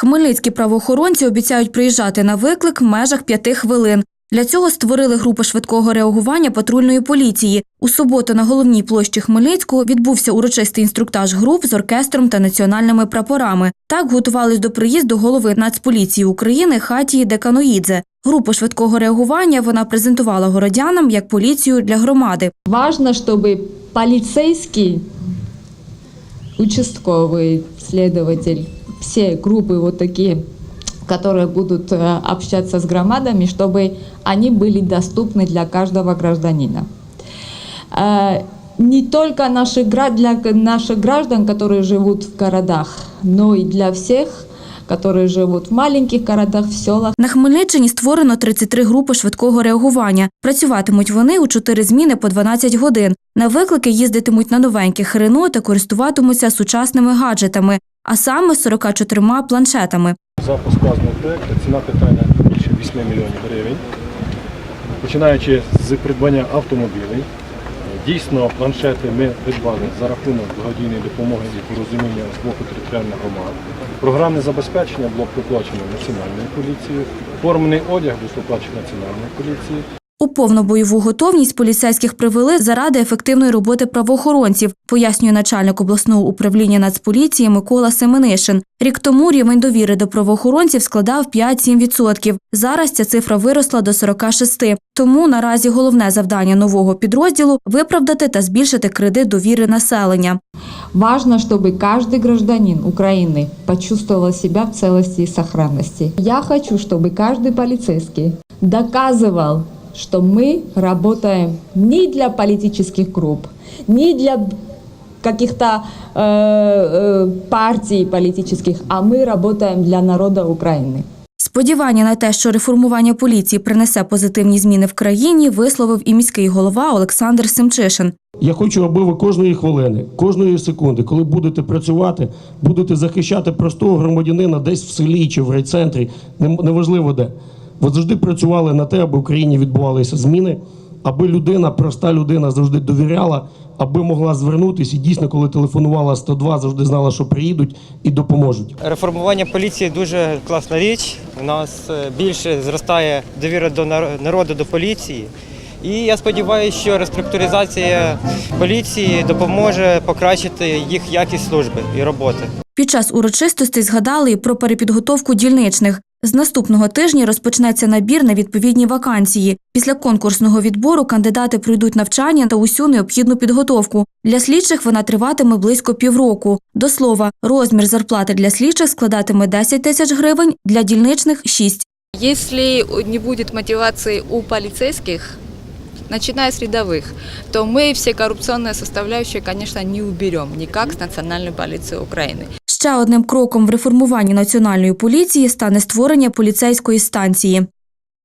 Хмельницькі правоохоронці обіцяють приїжджати на виклик в межах п'яти хвилин. Для цього створили групу швидкого реагування патрульної поліції. У суботу на головній площі Хмельницького відбувся урочистий інструктаж груп з оркестром та національними прапорами. Так готувались до приїзду голови Нацполіції України Хатії Деканоїдзе. Групу швидкого реагування вона презентувала городянам як поліцію для громади. Важно, чтобы полицейский, участковый, следователь, все группы вот такие, которые будут э, общаться с громадами, чтобы они были доступны для каждого гражданина. Э, Не только наших, гра- для наших граждан, которые живут в городах, но и для всех, которые живут в маленьких городах, в селах. На Хмельниччині створено 33 групи швидкого реагування. Працюватимуть вони у 4 зміни по 12 годин. На виклики їздитимуть на новеньких Рено та користуватимуться сучасними гаджетами, а саме 44 планшетами. Запуск вказаного проєкту ціна питання більше 8 мільйонів гривень. Починаючи з придбання автомобілей, дійсно планшети ми придбали за рахунок благодійної допомоги і порозуміння з боку територіальних громад. Програмне забезпечення було проплачено Національною поліцією, формений одяг був проплачений Національною поліцією. У повну бойову готовність поліцейських привели заради ефективної роботи правоохоронців, пояснює начальник обласного управління Нацполіції Микола Семенишин. Рік тому рівень довіри до правоохоронців складав 5-7%. Зараз ця цифра виросла до 46%. Тому наразі головне завдання нового підрозділу виправдати та збільшити кредит довіри населення. Важно, чтобы каждый гражданин Украины почувствовал себя в целости и сохранности. Я хочу, чтобы каждый полицейский доказывал, что мы работаем не для политических групп, не для каких-то э, э, партий политических, а мы работаем для народа Украины. Сподівання на те, що реформування поліції принесе позитивні зміни в країні, висловив і міський голова Олександр Семчишин. Я хочу, аби ви кожної хвилини, кожної секунди, коли будете працювати, будете захищати простого громадянина десь в селі чи в райцентрі, нем- неважливо де. Ви завжди працювали на те, аби в країні відбувалися зміни, аби людина, проста людина завжди довіряла, аби могла звернутися і дійсно, коли телефонувала 102, завжди знала, що приїдуть і допоможуть. Реформування поліції дуже класна річ. У нас е, більше зростає довіра до нар- народу до поліції. І я сподіваюся, що реструктуризація поліції допоможе покращити їх якість служби і роботи. Під час урочистостей згадали і про перепідготовку дільничних. З наступного тижня розпочнеться набір на відповідні вакансії. Після конкурсного відбору кандидати пройдуть навчання та усю необхідну підготовку. Для слідчих вона триватиме близько півроку. До слова, розмір зарплати для слідчих складатиме 10 тисяч гривень, для дільничних – 6. Если не будет мотивации у полицейских, начиная с рядовых, то мы все коррупционные составляющие, конечно, не уберем никак с национальной полиции Украины. Ще одним кроком в реформуванні національної поліції стане створення поліцейської станції.